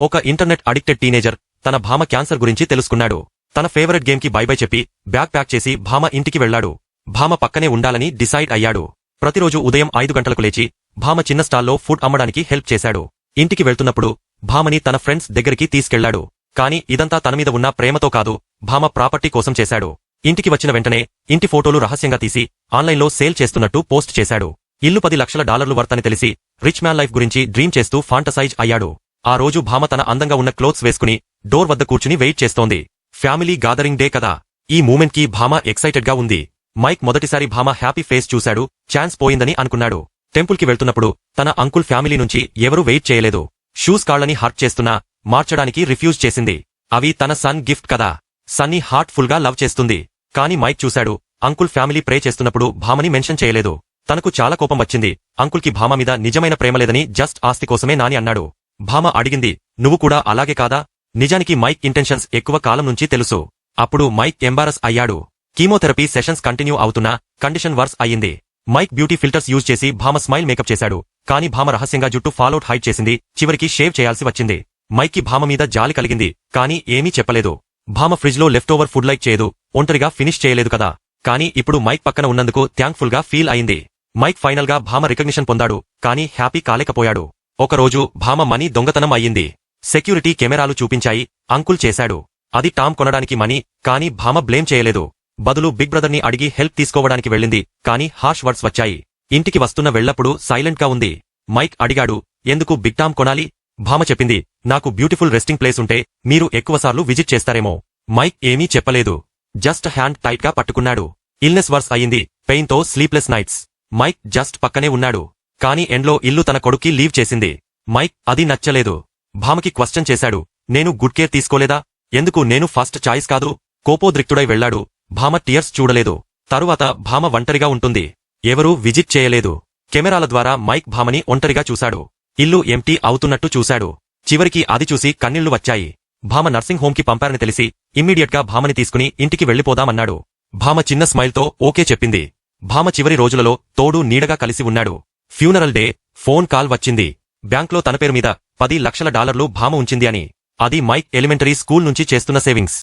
ఒక internet addicted teenager తన భామ క్యాన్సర్ గురించి తెలుసుకున్నాడు. తన ఫేవరెట్ గేమ్కి చెప్పి బ్యాగ్ ప్యాక్ చేసి భామ ఇంటికి వెళ్ళాడు భామ పక్కనే ఉండాలని డిసైడ్ అయ్యాడు. ప్రతిరోజు ఉదయం ఐదు గంటలకు లేచి భామ చిన్న స్టాల్లో ఫుడ్ అమ్మడానికి హెల్ప్ చేశాడు. ఇంటికి వెళ్తున్నప్పుడు భామని తన ఫ్రెండ్స్ దగ్గరికి తీసుకెళ్ళాడు. కాని ఇదంతా తనమీద ఉన్న ప్రేమతో కాదు భామ ప్రాపర్టీ కోసం చేశాడు. ఇంటికి వచ్చిన వెంటనే ఇంటి ఫోటోలు రహస్యంగా తీసి ఆన్లైన్లో సేల్ చేస్తున్నట్టు పోస్ట్ చేశాడు. ఇల్లు పది లక్షల డాలర్లు వర్తని తెలిసి రిచ్ మ్యాన్ లైఫ్ గురించి డ్రీమ్ చేస్తూ ఫాంటసైజ్ అయ్యాడు. ఆ రోజు భామ తన అందంగా ఉన్న క్లోత్స్ వేసుకుని డోర్ వద్ద కూర్చుని వెయిట్ చేస్తోంది. ఫ్యామిలీ గాదరింగ్ డే కదా. ఈ మూమెంట్కి భామ ఎక్సైటెడ్గా ఉంది. మైక్ మొదటిసారి భామ హ్యాపీ ఫేస్ చూశాడు. ఛాన్స్ పోయిందని అనుకున్నాడు. టెంపుల్కి వెళ్తున్నప్పుడు తన అంకుల్ ఫ్యామిలీ నుంచి ఎవరూ వెయిట్ చేయలేదు. షూస్ కాళ్ళని హర్ట్ చేస్తున్నా మార్చడానికి రిఫ్యూజ్ చేసింది. అవి తన సన్ గిఫ్ట్ కదా. సన్నీ హార్ట్ఫుల్గా లవ్ చేస్తుంది. కాని మైక్ చూశాడు. అంకుల్ ఫ్యామిలీ ప్రే చేస్తున్నప్పుడు భామని మెన్షన్ చేయలేదు. తనకు చాలా కోపం వచ్చింది. అంకుల్కి భామ మీద నిజమైన ప్రేమ లేదని జస్ట్ ఆస్తి కోసమే నాని అన్నాడు. భామ అడిగింది నువ్వు కూడా అలాగే కాదా? నిజానికి మైక్ ఇంటెన్షన్స్ ఎక్కువ కాలం నుంచి తెలుసు. అప్పుడు మైక్ ఎంబారస్ అయ్యాడు. కీమోథెరపీ సెషన్స్ కంటిన్యూ అవుతున్నా కండిషన్ వర్స్ అయ్యింది. మైక్ బ్యూటీ ఫిల్టర్స్ యూజ్ చేసి భామ స్మైల్ మేకప్ చేశాడు. కాని భామ రహస్యంగా జుట్టు ఫాలోట్ హైట్ చేసింది. చివరికి షేవ్ చేయాల్సి వచ్చింది. మైక్కి భామ మీద జాలి కలిగింది. కాని ఏమీ చెప్పలేదు. భామ ఫ్రిడ్జ్లో లెఫ్ట్ ఓవర్ ఫుడ్ లైక్ చేయదు. ఒంటరిగా ఫినిష్ చేయలేదు కదా. కానీ ఇప్పుడు మైక్ పక్కన ఉన్నందుకు థ్యాంక్ఫుల్గా ఫీల్ అయింది. మైక్ ఫైనల్గా భామ రికగ్నిషన్ పొందాడు. కానీ హ్యాపీ కాలేకపోయాడు. ఒకరోజు భామ మనీ దొంగతనం అయ్యింది. సెక్యూరిటీ కెమెరాలు చూపించాయి. అంకుల్ చేశాడు. అది టామ్ కొనడానికి మనీ కానీ భామ బ్లేమ్ చేయలేదు. బదులు బిగ్ బ్రదర్ని అడిగి హెల్ప్ తీసుకోవడానికి వెళ్ళింది కానీ హార్ష్ వర్డ్స్ వచ్చాయి. ఇంటికి వస్తున్న వెళ్ళప్పుడు సైలెంట్గా ఉంది. మైక్ అడిగాడు ఎందుకు బిగ్ టామ్ కొనాలి? భామ చెప్పింది నాకు బ్యూటిఫుల్ రెస్టింగ్ ప్లేస్ ఉంటే మీరు ఎక్కువసార్లు విజిట్ చేస్తారేమో. మైక్ ఏమీ చెప్పలేదు. జస్ట్ హ్యాండ్ టైట్గా పట్టుకున్నాడు. ఇల్నెస్ వర్స్ అయింది పెయిన్తో స్లీప్లెస్ నైట్స్. మైక్ జస్ట్ పక్కనే ఉన్నాడు. కాని ఎండ్లో ఇల్లు తన కొడుక్కి లీవ్ చేసింది. మైక్ అది నచ్చలేదు. భామకి క్వశ్చన్ చేశాడు. నేను గుడ్ కేర్ తీసుకోలేదా? ఎందుకు నేను ఫస్ట్ చాయిస్ కాదు? కోపోద్రిక్తుడై వెళ్ళాడు భామ టియర్స్ చూడలేదు. తరువాత భామ ఒంటరిగా ఉంటుంది. ఎవరూ విజిట్ చేయలేదు. కెమెరాల ద్వారా మైక్ భామని ఒంటరిగా చూశాడు. ఇల్లు ఎంటీ అవుతున్నట్టు చూశాడు. చివరికి అది చూసి కన్నీళ్ళు వచ్చాయి. భామ నర్సింగ్ హోంకి పంపారని తెలిసి ఇమ్మీడియట్గా భామని తీసుకుని ఇంటికి వెళ్ళిపోదామన్నాడు భామ చిన్న స్మైల్తో ఓకే చెప్పింది. భామ చివరి రోజులలో తోడు నీడగా కలిసి ఉన్నాడు. ఫ్యూనరల్ డే ఫోన్ కాల్ వచ్చింది. బ్యాంక్లో తన పేరు మీద పది లక్షల డాలర్లు భామ ఉంచింది అని. అది మైక్ ఎలిమెంటరీ స్కూల్ నుంచి చేస్తున్న సేవింగ్స్.